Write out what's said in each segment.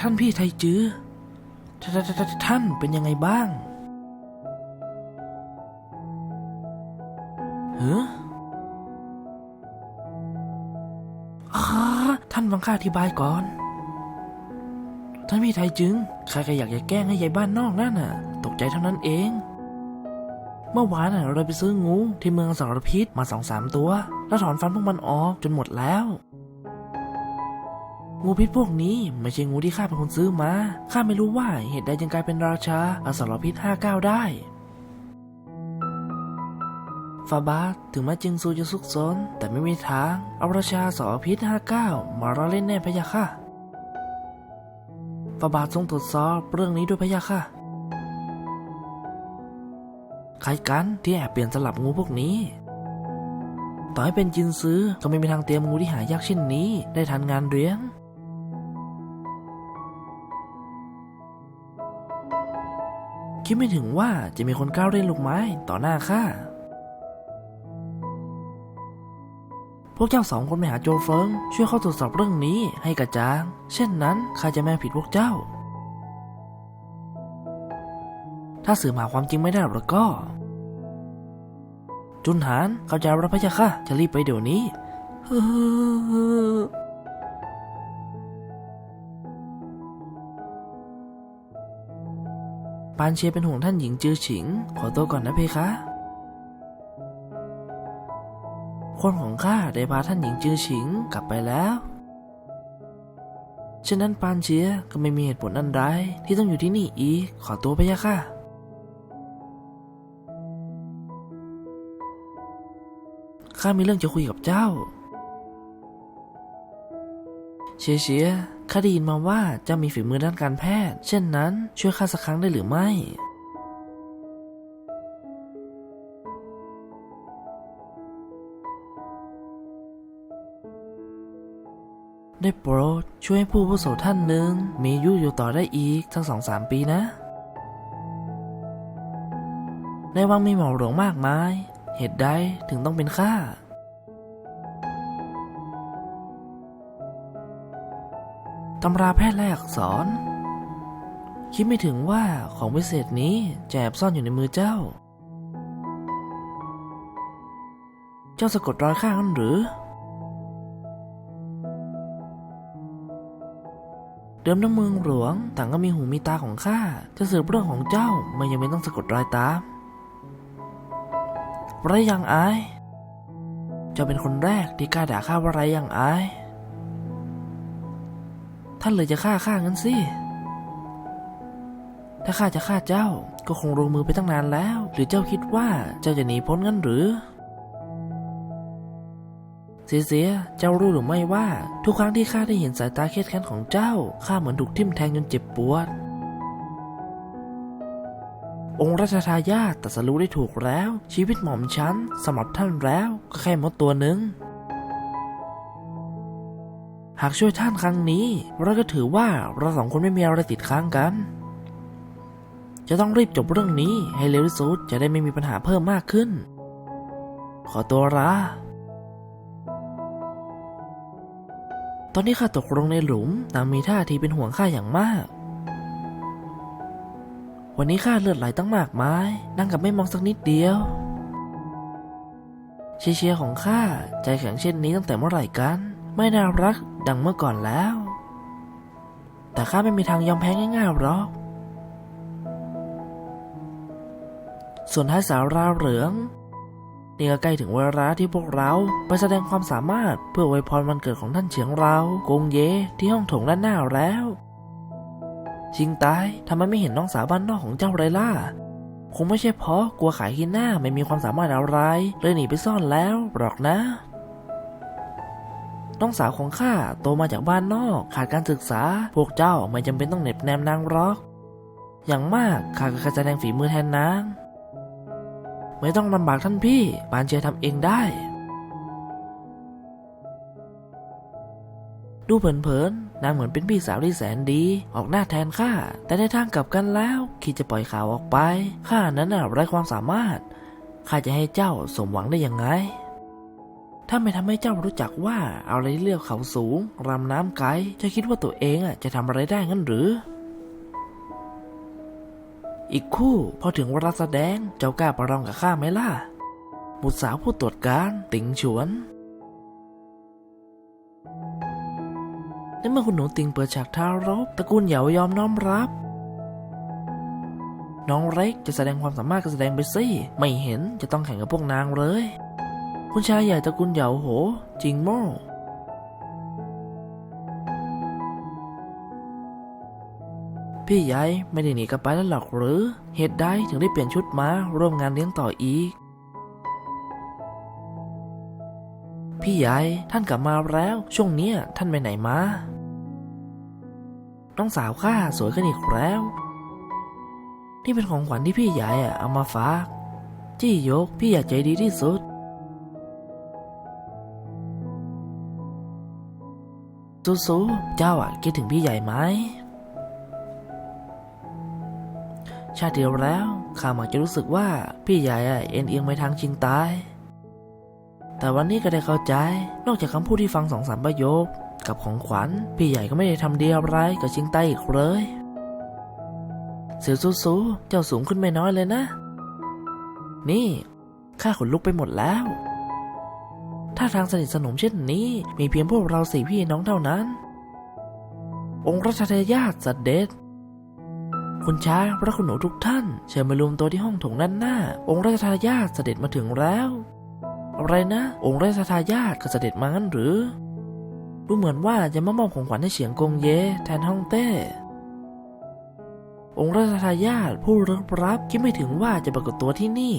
ท่านพี่ไทจื้อท่านเป็นยังไงบ้างเฮ้อท่านฟังข้าอธิบายก่อน ท่านพี่ไทจึงข้าก็อยากจะแกล้งให้ยายบ้านนอกนั่นน่ะ ตกใจเท่านั้นเอง เมื่อวานน่ะเราไปซื้องูที่เมืองสารพิษมาสองสามตัว แล้วถอนฟันพวกมันออกจนหมดแล้ว งูพิษพวกนี้ไม่ใช่งูที่ข้าเป็นคนซื้อมา ข้าไม่รู้ว่าเหตุใดจึงกลายเป็นราชาอสรพิษห้าเก้าได้ฟาบาสถึงแม้จิงซูจะซุกซนแต่ไม่มีทาง เอาราชาอสรพิษห้าเก้ามาล้อเล่นแน่พะยะค่ะฟาบาสทรงตรวจสอบเรื่องนี้ด้วยพะยะค่ะ ใครกันที่แอบเปลี่ยนสลับงูพวกนี้ ต่อให้เป็นจินซื้อก็ไม่มีทางเตรียมงูที่หายากเช่นนี้ ได้ทันงานเลี้ยง คิดไม่ถึงว่าจะมีคนก้าวเล่นลูกไม้ต่อหน้าข้า พวกเจ้าสองคนไปหาโจเฟิง ช่วยเข้าตรวจสอบเรื่องนี้ให้กระจ่าง เช่นนั้นข้าจะไม่ผิดพวกเจ้า ถ้าสืบหาความจริงไม่ได้แล้วก็ จุนหานเข้าใจรับพะยะค่ะจะรีบไปเดี๋ยวนี้ ปานเชียเป็นห่วงท่านหญิงจือฉิง ขอตัวก่อนนะเพคะ คนของข้าได้พาท่านหญิงจือฉิงกลับไปแล้วฉะนั้นปานเชียก็ไม่มีเหตุผลอันใดที่ต้องอยู่ที่นี่อีก ขอตัวไปยะค่ะ ข้ามีเรื่องจะคุยกับเจ้า เชียเชีย ข้าได้ยินมาว่าเจ้ามีฝีมือด้านการแพทย์ เช่นนั้น ช่วยข้าสักครั้งได้หรือไม่ ได้โปรดช่วยให้ผู้โสท่านหนึ่งมีอายุอยู่ต่อได้อีกทั้งสองสามปีนะ ในวังมีหมอหลวงมากมาย เหตุใดถึงต้องเป็นข้า ตำราแพทย์และอักษร คิดไม่ถึงว่าของพิเศษนี้จะแอบซ่อนอยู่ในมือเจ้า เจ้าสะกดรอยข้างนั้นหรือ เดิมน้ำเมืองหลวง ต่างก็มีหูมีตาของข้า จะสืบเรื่องของเจ้าไม่ยังไม่ต้องสะกดรอยตามไรยังอาย เจ้าเป็นคนแรกที่กล้าด่าข้าว่าไรยังอาย ท่านเลยจะฆ่าข้างั้นสิ ถ้าข้าจะฆ่าเจ้าก็คงลงมือไปตั้งนานแล้ว หรือเจ้าคิดว่าเจ้าจะหนีพ้นงั้นหรือ เสียเสียเจ้ารู้หรือไม่ว่า ทุกครั้งที่ข้าได้เห็นสายตาเครียดแค้นของเจ้าข้าเหมือนถูกทิ่มแทงจนเจ็บปวด องค์ราชทายาทตรัสรู้ได้ถูกแล้ว ชีวิตหม่อมฉันสำหรับท่านแล้วก็แค่มดตัวหนึ่งากช่วยท่านครั้งนี้ เราก็ถือว่าเราสองคนไม่มีอะไรติดค้างกัน จะต้องรีบจบเรื่องนี้ให้เร็วที่สุดจะได้ไม่มีปัญหาเพิ่มมากขึ้น ขอตัวลาตอนนี้ข้าตกลงในหลุมนางมีท่าทีเป็นห่วงข้าอย่างมาก วันนี้ข้าเลือดไหลตั้งมากมายนั่งกับไม่มองสักนิดเดียวเชียร์ของข้าใจแข็งเช่นนี้ตั้งแต่เมื่อไหร่กัน ไม่น่ารักดังเมื่อก่อนแล้ว แต่ข้าไม่มีทางยอมแพ้ง่ายๆหรอก ส่วนท้ายสาวราวเหลืองนี่ก็ใกล้ถึงเวลาที่พวกเราไปแสดงความสามารถเพื่ออวยพรวันเกิดของท่านเฉียงเรากงเยที่ห้องโถงด้านหน้าแล้วชิงตายทำไมไม่เห็นน้องสาวบ้านนอกของเจ้าเลยล่ะคงไม่ใช่เพราะกลัวขายขี้หน้าไม่มีความสามารถอะไรเลยหนีไปซ่อนแล้วหรอกนะ น้องสาวของข้าโตมาจากบ้านนอก ขาดการศึกษา พวกเจ้าไม่จำเป็นต้องเหน็บแนมนางหรอก อย่างมากข้าก็แค่แสดงฝีมือแทนนาง ไม่ต้องลำบากท่านพี่ ปานเชียทำเองได้ ดูเผินๆนางเหมือนเป็นพี่สาวที่แสนดี ออกหน้าแทนข้า แต่ในทางกลับกันแล้ว คิดจะปล่อยข่าวออกไป ข้านั้นน่ะไร้ความสามารถ ข้าจะให้เจ้าสมหวังได้ยังไง ถ้าไม่ทำให้เจ้ารู้จักว่าเอาอะไรเลือกเขาสูงรำน้ำไกลจะคิดว่าตัวเองอะจะทำอะไรได้งั้นหรือ อีกคู่พอถึงเวลาแสดงเจ้ากล้าประลองกับข้าไหมล่ะบุตรสาวผู้ตรวจการติงฉวนในเมื่อคุณหนูติงเปิดฉากท้ารบตระกูลเหยายอมน้อมรับ น้องเล็กจะแสดงความสามารถก็แสดงไปสิไม่เห็นจะต้องแข่งกับพวกนางเลย คุณชายใหญ่ตระกูลเหยาโห จริงโม่พี่ใหญ่ไม่ได้หนีกลับไปแล้วหรอกหรือ เหตุใดถึงได้เปลี่ยนชุดมาร่วมงานเลี้ยงต่ออีก พี่ใหญ่ท่านกลับมาแล้ว ช่วงเนี้ยท่านไปไหนมา น้องสาวข้าสวยขึ้นอีกแล้ว นี่เป็นของขวัญที่พี่ใหญ่เอามาฝาก จี้ยกพี่ใหญ่ใจดีที่สุด สู้ๆเจ้าอะคิดถึงพี่ใหญ่ไหม ชาติเดียวแล้วข้ามักจะรู้สึกว่าพี่ใหญ่เอ็นเอียงไปทางชิงตาย แต่วันนี้ก็ได้เข้าใจ นอกจากคำพูดที่ฟังสองสามประโยค กับของขวัญ พี่ใหญ่ก็ไม่ได้ทำเดียวอะไรกับชิงตายอีกเลยเสียวสู้ๆเจ้าสูงขึ้นไม่น้อยเลยนะ นี่ข้าขนลุกไปหมดแล้ว ถ้าทางสนิทสนมเช่นนี้ มีเพียงพวกเราสี่พี่น้องเท่านั้น องค์รัชทายาทเด็จคุณช้ายพระคุณหนูทุกท่าน เชิญมารวมตัวที่ห้องถงด้านหน้า องค์ราชทายาทเสด็จมาถึงแล้ว อะไรนะ องค์ราชทายาทก็เสด็จมางั้นหรือดูเหมือนว่าจะมามอบของขวัญให้เฉียงกงเย แทนฮ่องเต้ องค์ราชทายาทผู้รับรับคิดไม่ถึงว่าจะปรากฏตัวที่นี่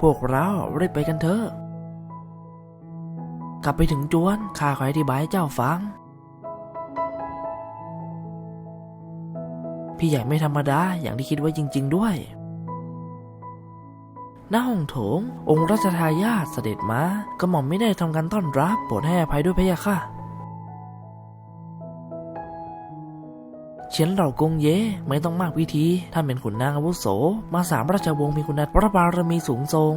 พวกเรารีบไปกันเถอะ กลับไปถึงจวนข้าขออธิบายให้เจ้าฟัง พี่ใหญ่ไม่ธรรมดาอย่างที่คิดไว้จริง ๆ ด้วยหน้าห้องโถง องค์รัชทายาทเสด็จมากระหม่อมไม่ได้ทำการต้อนรับโปรดให้อภัยด้วยพะยะค่ะเฉียนเหล่ากงเย่ไม่ต้องมากวิธีท่านเป็นขุนนางอาวุโส มาสามราชวงศ์มีคุณพระบารมีสูงทรง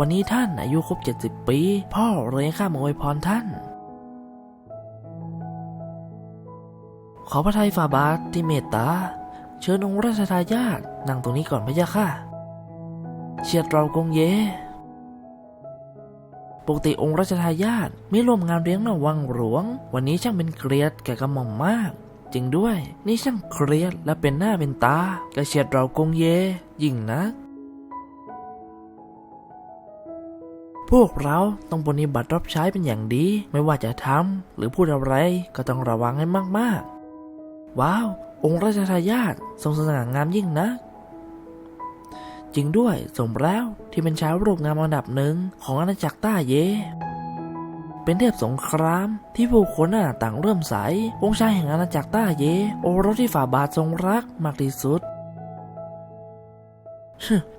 วันนี้ท่านอายุครบ 70 ปี พ่อเลยข้ามอวยพรท่าน ขอพระทัยฝ่าบาทที่เมตตา เชิญองค์ราชทายาทนั่งตรงนี้ก่อนพะยะค่ะ เชียดเรากงเยปกติองค์ราชทายาทไม่ร่วมงานเลี้ยงนวังหลวง วันนี้ช่างเป็นเกลียดแก่กระหม่อมมาก จริงด้วย นี่ช่างเกลียดและเป็นหน้าเป็นตากับเชียดเรากงเย ยิ่งนัก พวกเราต้องปฏิบัติรับใช้เป็นอย่างดี ไม่ว่าจะทำหรือพูดอะไรก็ต้องระวังให้มากๆ ว้าว องค์ราชทายาททรงสง่างามยิ่งนักจริงด้วยสมแล้วที่เป็นชาวรูปงามอันดับหนึ่งของอาณาจักรต้าเย เป็นเทพสงครามที่ผู้คนน่ะต่างเริ่มใสองค์ชายแห่งอาณาจักรต้าเย โอรสที่ฝ่าบาททรงรักมากที่สุด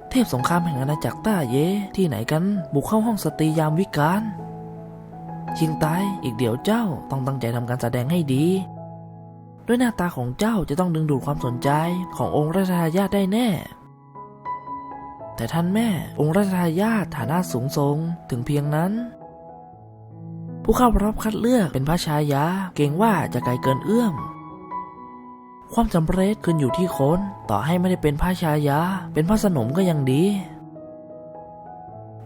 เทพสงครามแห่งอาณาจักรต้าเย ที่ไหนกัน บุกเข้าห้องสตรียามวิกาลชิงตายอีกเดี๋ยวเจ้าต้องตั้งใจทำการแสดงให้ดี ด้วยหน้าตาของเจ้าจะต้องดึงดูดความสนใจขององค์ราชทายาทได้แน่ แต่ท่านแม่องค์ราชทายาทฐานะสูงส่งถึงเพียงนั้น ผู้เข้ารับคัดเลือกเป็นพระชายา เกรงว่าจะไกลเกินเอื้อม ความสำเร็จขึ้นอยู่ที่คน ต่อให้ไม่ได้เป็นพระชายา เป็นพระสนมก็ยังดี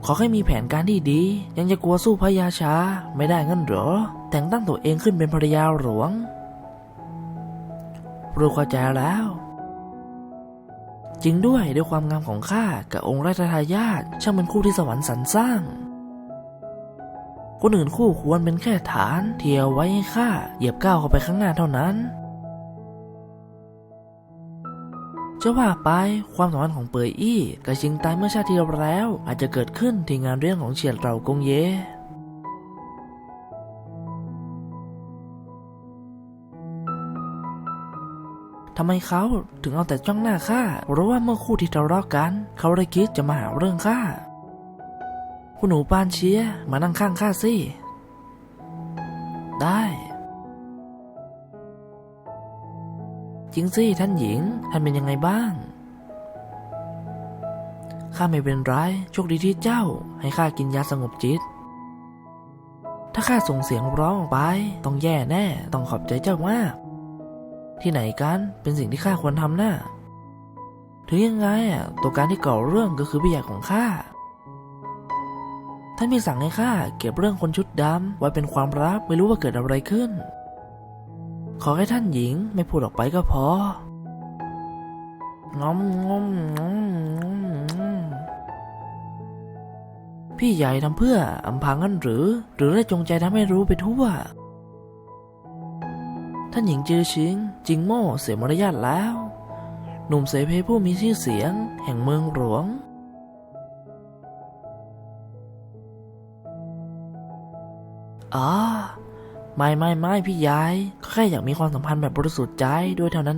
ขอให้มีแผนการที่ดี ยังจะกลัวสู้พระยาชา ไม่ได้งั้นเหรอ แต่งตั้งตัวเองขึ้นเป็นภรรยาหลวง รู้เข้าใจแล้ว จริงด้วยด้วยความงามของข้ากับองค์ราชทายาทช่างเป็นคู่ที่สวรรค์สรรสร้างคนอื่นคู่ควรเป็นแค่ฐาน เทียวไว้ให้ข้าเหยียบก้าวเข้าไปข้างหน้าเท่านั้น จะว่าไปความสัมพันธ์ของเปยอี้กับชิงตายเมื่อชาติที่แล้ว อาจจะเกิดขึ้นที่งานเรื่องของเฉียดเรากงเยทำไมเขาถึงเอาแต่จ้องหน้าข้าหรือว่าเมื่อคู่ที่ทะเลาะกัน เขาเลยคิดจะมาหาเรื่องข้าคุณหนูปานเชียมานั่งข้างข้าสิ จริงสิท่านหญิง ท่านเป็นยังไงบ้าง ข้าไม่เป็นไรโชคดีที่เจ้า ให้ข้ากินยาสงบจิต ถ้าข้าส่งเสียงร้องออกไป ต้องแย่แน่ ต้องขอบใจเจ้ามาก ที่ไหนกันเป็นสิ่งที่ข้าควรทำน่ะถึงยังไงอะตัวการที่ก่อเรื่องก็คือพี่ใหญ่ของข้า ท่านมีสั่งให้ข้าเก็บเรื่องคนชุดดำไว้เป็นความลับไม่รู้ว่าเกิดอะไรขึ้น ขอให้ท่านหญิงไม่พูดออกไปก็พองอมงอมงอมงอมงอมพี่ใหญ่ทำเพื่ออำพรางกันหรือ หรือได้จงใจทำให้รู้ไปทั่ว ท่านหญิงจือชิง จิงโม่เสียมารยาทแล้ว หนุ่มเสเพผู้มีชื่อเสียง แห่งเมืองหลวงอ๋อ ไม่ไม่ไม่พี่ยายก็แค่อยากมีความสัมพันธ์แบบบริสุทธิ์ใจด้วยเท่านั้น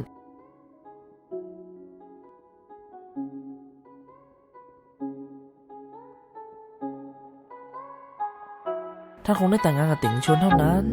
ถ้าคงได้แต่งงานกับติ๋งชวนเท่านั้น